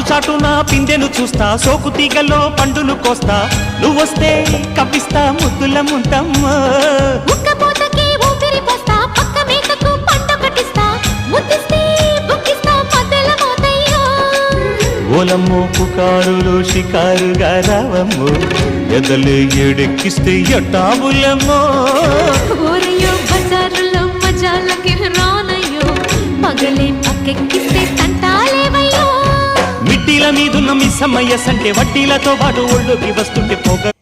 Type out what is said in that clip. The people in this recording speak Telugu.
చాటున పిందెను చూస్తా సోకు తీగల్లో పండును కోస్తా. నువ్వొస్తే కప్పిస్తా ముద్దుల ముంతమ్మో ఓలమ్మో పుకారులు షికారుగా రావమ్మో ఎదలు ఎడెక్కిస్తే ఎట్టాబులమ్మో ఊరయ్యో బజారులో మజాలకి రానయ్యో పగలే పక్కెక్కిస్తే మిట్టిల మీదున్న మిస్సమ్మయ్య సంటే వడ్డీలతో పాటు ఒళ్ళుకి వస్తుంటే పోగ